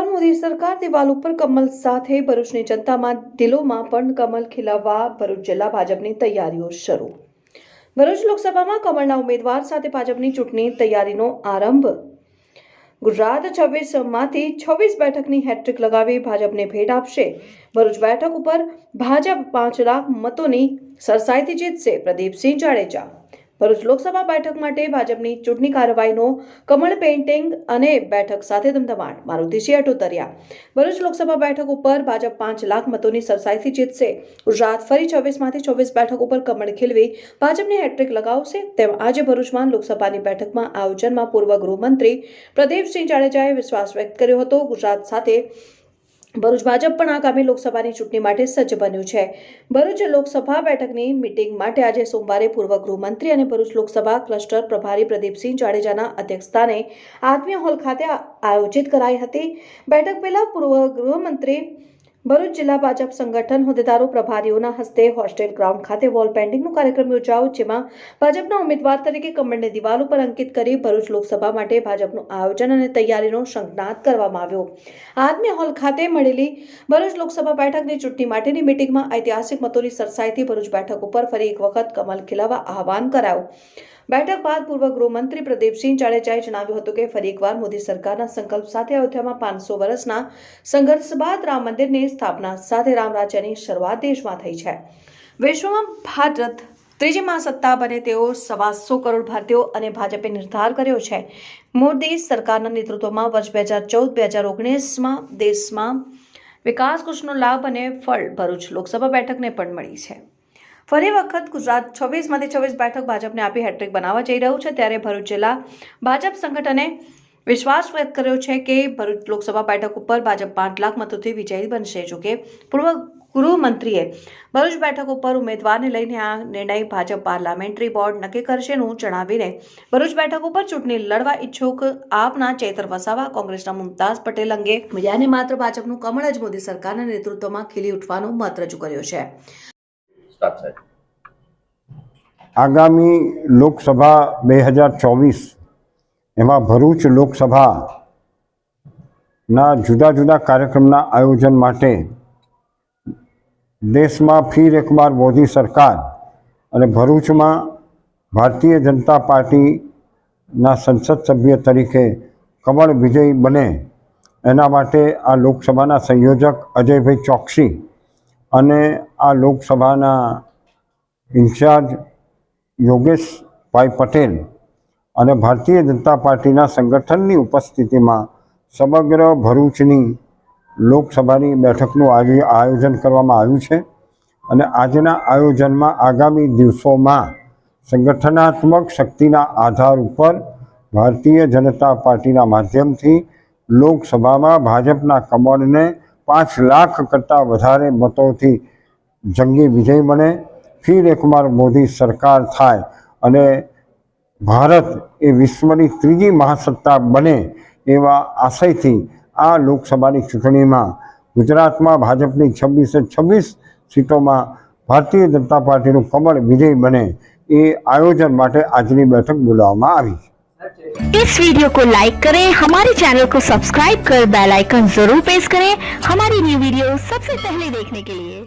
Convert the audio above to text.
પ્રકાર દિવાલ ઉપર કમલ સાથે ભરૂચની જનતામાં દિલોમાં પણ કમલ ખીલાવવા ભરૂચ જિલ્લા ભાજપની તૈયારીઓ શરૂ. ભરૂચ લોકસભામાં કમળના ઉમેદવાર સાથે ભાજપની ચૂંટણી તૈયારીનો આરંભ. ગુજરાત છવ્વીસમાંથી છવ્વીસ બેઠકની હેટ્રિક લગાવી ભાજપને ભેટ આપશે. ભરૂચ બેઠક ઉપર ભાજપ પાંચ લાખ મતોની સરસાઈથી જીતશે પ્રદીપસિંહ જાડેજા. ભરૂચ લોકસભા બેઠક માટે ભાજપની ચૂંટણી કાર્યવાહીનો કમળ પેઇન્ટિંગ અને બેઠક સાથે ધમધમાટ. મારુતિસિંહ અટોતરિયા ભરૂચ લોકસભા બેઠક ઉપર ભાજપ પાંચ લાખ મતોની સરસાઈથી જીતશે. ગુજરાત ફરી છવ્વીસમાંથી ચોવીસ બેઠક ઉપર કમળ ખીલવી ભાજપને હેટ્રિક લગાવશે તેમ આજે ભરૂચમાં લોકસભાની બેઠકમાં આયોજનમાં પૂર્વ ગૃહમંત્રી પ્રદીપસિંહ જાડેજાએ વિશ્વાસ વ્યક્ત કર્યો હતો. ગુજરાત સાથે ભરૂચ ભાજપ પણ આગામી લોકસભાની ચૂંટણી માટે સજ્જ બન્યું છે. ભરૂચ લોકસભા બેઠકની મિટિંગ માટે આજે સોમવારે પૂર્વ ગૃહમંત્રી અને ભરૂચ લોકસભા ક્લસ્ટર પ્રભારી પ્રદીપસિંહ જાડેજાના અધ્યક્ષસ્થાને આત્મીય હોલ ખાતે આયોજિત કરાઈ હતી. બેઠક પહેલા પૂર્વ ગૃહમંત્રી ભરૂચ જિલ્લા ભાજપ સંગઠન હોદ્દેદારો પ્રભારીઓના હસ્તે હોસ્ટેલ ગ્રાઉન્ડ ખાતે વોલ પેન્ટિંગનો કાર્યક્રમ યોજાયો, જેમાં ભાજપના ઉમેદવાર તરીકે કમળને દિવાલ ઉપર અંકિત કરી ભરૂચ લોકસભા માટે ભાજપનું આયોજન અને તૈયારીનો શંખનાદ કરવામાં આવ્યો. આદમી હોલ ખાતે મળેલી ભરૂચ લોકસભા બેઠકની ચૂંટણી માટેની મિટિંગમાં ઐતિહાસિક મતોની સરસાઈથી ભરૂચ બેઠક ઉપર ફરી એક વખત કમલ ખીલાવવા આહવાન કરાયું. બેઠક બાદ પૂર્વ ગૃહમંત્રી પ્રદીપસિંહ જાડેજાએ જણાવ્યું હતું કે ફરી એકવાર મોદી સરકારના સંકલ્પ સાથે અયોધ્યામાં પાંચસો વર્ષના સંઘર્ષ બાદ રામ મંદિરની સ્થાપના સાથે રામ રાજ્યની શરૂઆત દેશમાં થઈ છે. વિશ્વમાં ભારત ત્રીજી મહાસત્તા બને તેઓ સવાસો કરોડ ભારતીયો અને ભાજપે નિર્ધાર કર્યો છે. મોદી સરકારના નેતૃત્વમાં વર્ષ બે હજાર ચૌદ, બે હજાર ઓગણીસમાં દેશમાં વિકાસ કુશનો લાભ અને ફળ ભરૂચ લોકસભા બેઠકને પણ મળી છે. ફરી વખત ગુજરાત છવ્વીસમાંથી છવ્વીસ બેઠક ભાજપને આપી હેટ્રિક બનાવવા જઈ રહ્યું છે. ત્યારે ભરૂચ જિલ્લા ભાજપ સંગઠને વિશ્વાસ વ્યક્ત કર્યો છે કે ભરૂચ લોકસભા બેઠક ઉપર ભાજપ પાંચ લાખ મતોથી વિજયી બનશે. જોકે પૂર્વ ગૃહમંત્રીએ ભરૂચ બેઠક ઉપર ઉમેદવારને લઈને આ નિર્ણય ભાજપ પાર્લામેન્ટરી બોર્ડ નક્કી કરશેનું જણાવીને ભરૂચ બેઠક ઉપર ચૂંટણી લડવા ઈચ્છુક આપના ચેતર વસાવા, કોંગ્રેસના મુમતાઝ પટેલ અંગે બીજાને માત્ર ભાજપનું કમળ જ મોદી સરકારના નેતૃત્વમાં ખીલી ઉઠવાનો મત રજૂ કર્યો છે. સ્ટાર્ટ છે આગામી લોકસભા બે હજાર ચોવીસ એમાં ભરૂચ લોકસભાના જુદા જુદા કાર્યક્રમના આયોજન માટે દેશમાં ફીર એકવાર મોદી સરકાર અને ભરૂચમાં ભારતીય જનતા પાર્ટીના સંસદ સભ્ય તરીકે કમળ વિજય બને. એના માટે આ લોકસભાના સંયોજક અજયભાઈ ચોકસી અને આ લોકસભાના ઇન્ચાર્જ યોગેશભાઈ પટેલ અને ભારતીય જનતા પાર્ટીના સંગઠનની ઉપસ્થિતિમાં સમગ્ર ભરૂચની લોકસભાની બેઠકનું આજે આયોજન કરવામાં આવ્યું છે અને આજના આયોજનમાં આગામી દિવસોમાં સંગઠનાત્મક શક્તિના આધાર ઉપર ભારતીય જનતા પાર્ટીના માધ્યમથી લોકસભામાં ભાજપના કમળને પાંચ લાખ કરતાં વધારે મતોથી જંગી વિજય બને ફીર એકવાર મોદી સરકાર થાય અને ભારત એ વિશ્વની ત્રીજી મહાસત્તા બને એવા આશયથી આ લોકસભાની ચૂંટણીમાં ગુજરાતમાં ભાજપની છવ્વીસે છવ્વીસ સીટોમાં ભારતીય જનતા પાર્ટીનું કમળ વિજય બને એ આયોજન માટે આજની બેઠક બોલાવવામાં આવી इस वीडियो को लाइक करें हमारे चैनल को सब्सक्राइब कर बेल आइकन जरूर प्रेस करें हमारी न्यू वीडियो सबसे पहले देखने के लिए